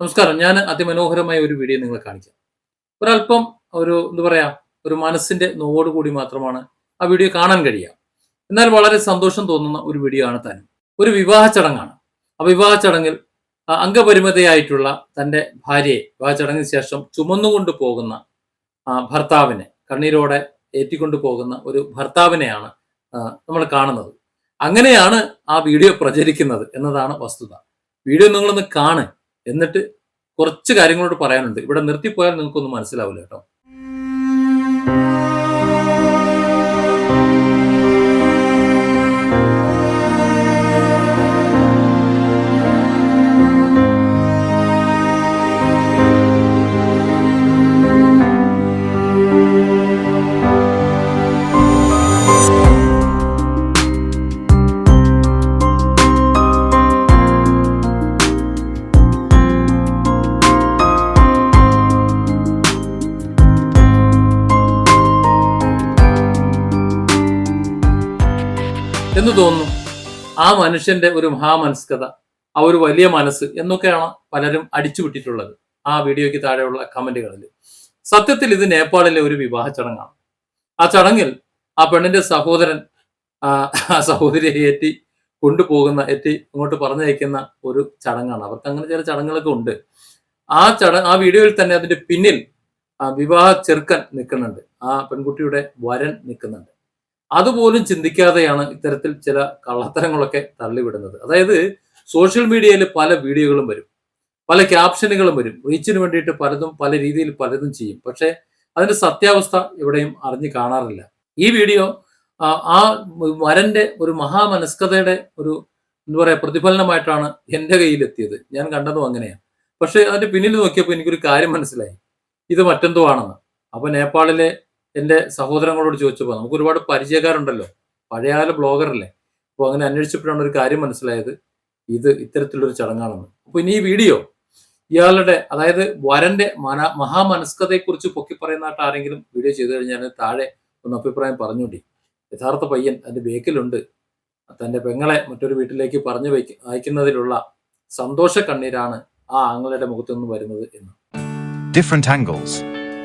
നമസ്കാരം. ഞാൻ അതിമനോഹരമായ ഒരു വീഡിയോ നിങ്ങളെ കാണിക്കാം. ഒരല്പം ഒരു എന്താ പറയാ ഒരു മനസ്സിന്റെ നോവോട് കൂടി മാത്രമാണ് ആ വീഡിയോ കാണാൻ കഴിയുക. എന്നാൽ വളരെ സന്തോഷം തോന്നുന്ന ഒരു വീഡിയോ ആണ് താൻ ഒരു വിവാഹ ചടങ്ങാണ്. ആ വിവാഹ ചടങ്ങിൽ അംഗപരിമിതയായിട്ടുള്ള തന്റെ ഭാര്യയെ വിവാഹ ചടങ്ങിന് ശേഷം ചുമന്നുകൊണ്ട് പോകുന്ന ഭർത്താവിനെ കണ്ണീരോടെ ഏറ്റിക്കൊണ്ടു പോകുന്ന ഒരു ഭർത്താവിനെയാണ് നമ്മൾ കാണുന്നത്. അങ്ങനെയാണ് ആ വീഡിയോ പ്രചരിക്കുന്നത് എന്നതാണ് വസ്തുത. വീഡിയോ നിങ്ങളൊന്ന് കാണ്. എന്നിട്ട് കുറച്ച് കാര്യങ്ങളോട് പറയാനുണ്ട്. ഇവിടെ നിർത്തിപ്പോയാൽ നിങ്ങൾക്കൊന്നും മനസ്സിലാവില്ല കേട്ടോ. എന്ന് തോന്നുന്നു. ആ മനുഷ്യന്റെ ഒരു മഹാമനസ്കത ആ ഒരു വലിയ മനസ്സ് എന്നൊക്കെയാണ് പലരും അടിച്ചുവിട്ടിട്ടുള്ളത് ആ വീഡിയോയ്ക്ക് താഴെയുള്ള കമന്റുകളിൽ. സത്യത്തിൽ ഇത് നേപ്പാളിലെ ഒരു വിവാഹ ചടങ്ങാണ്. ആ ചടങ്ങിൽ ആ പെണ്ണിന്റെ സഹോദരൻ ആ സഹോദരിയെ ഏറ്റി കൊണ്ടുപോകുന്ന എത്തി അങ്ങോട്ട് പറഞ്ഞയക്കുന്ന ഒരു ചടങ്ങാണ്. അവർക്ക് അങ്ങനെ ചില ചടങ്ങുകളൊക്കെ ഉണ്ട്. ആ ചടങ്ങ് ആ വീഡിയോയിൽ തന്നെ അതിന്റെ പിന്നിൽ വിവാഹ ചെറുക്കൻ നിൽക്കുന്നുണ്ട്. ആ പെൺകുട്ടിയുടെ വരൻ നിൽക്കുന്നുണ്ട്. അതുപോലും ചിന്തിക്കാതെയാണ് ഇത്തരത്തിൽ ചില കള്ളത്തരങ്ങളൊക്കെ തള്ളിവിടുന്നത്. അതായത് സോഷ്യൽ മീഡിയയിൽ പല വീഡിയോകളും വരും. പല ക്യാപ്ഷനുകളും വരും. റീച്ചിന് വേണ്ടിയിട്ട് പലതും പല രീതിയിൽ പലതും ചെയ്യും. പക്ഷേ അതിന്റെ സത്യാവസ്ഥ എവിടെയും അറിഞ്ഞു കാണാറില്ല. ഈ വീഡിയോ ആ, വരന്റെ ഒരു മഹാമനസ്കതയുടെ ഒരു എന്താ പറയാ പ്രതിഫലനമായിട്ടാണ് എന്റെ കയ്യിലെത്തിയത്. ഞാൻ കണ്ടതും അങ്ങനെയാണ്. പക്ഷേ അതിന്റെ പിന്നിൽ നോക്കിയപ്പോൾ എനിക്കൊരു കാര്യം മനസ്സിലായി. ഇത് മറ്റെന്തോ ആണെന്ന്. അപ്പോൾ നേപ്പാളിലെ എന്റെ സഹോദരങ്ങളോട് ചോദിച്ചപ്പോൾ നമുക്ക് ഒരുപാട് പരിചയക്കാരുണ്ടല്ലോ. പഴയകാല ബ്ലോഗറല്ലേ അപ്പോൾ അങ്ങനെ അന്വേഷിച്ചപ്പോഴാണ് ഒരു കാര്യം മനസ്സിലായത്. ഇത് ഇത്തരത്തിലൊരു ചടങ്ങാണെന്ന്. അപ്പോൾ ഇനി ഈ വീഡിയോ ഇയാളുടെ അതായത് വരന്റെ മന മഹാമനസ്കതയെക്കുറിച്ച് പൊക്കി പറയുന്നതായിട്ട് ആരെങ്കിലും വീഡിയോ ചെയ്തു കഴിഞ്ഞാൽ താഴെ ഒന്ന് അഭിപ്രായം പറഞ്ഞുകൊണ്ടി യഥാർത്ഥ പയ്യൻ അതിന്റെ ബേക്കിലുണ്ട്. തന്റെ പെങ്ങളെ മറ്റൊരു വീട്ടിലേക്ക് പറഞ്ഞു വയ്ക്ക അയക്കുന്നതിലുള്ള സന്തോഷ കണ്ണീരാണ് ആ ആങ്ങളുടെ മുഖത്തു നിന്ന് വരുന്നത് എന്ന്. Different angles.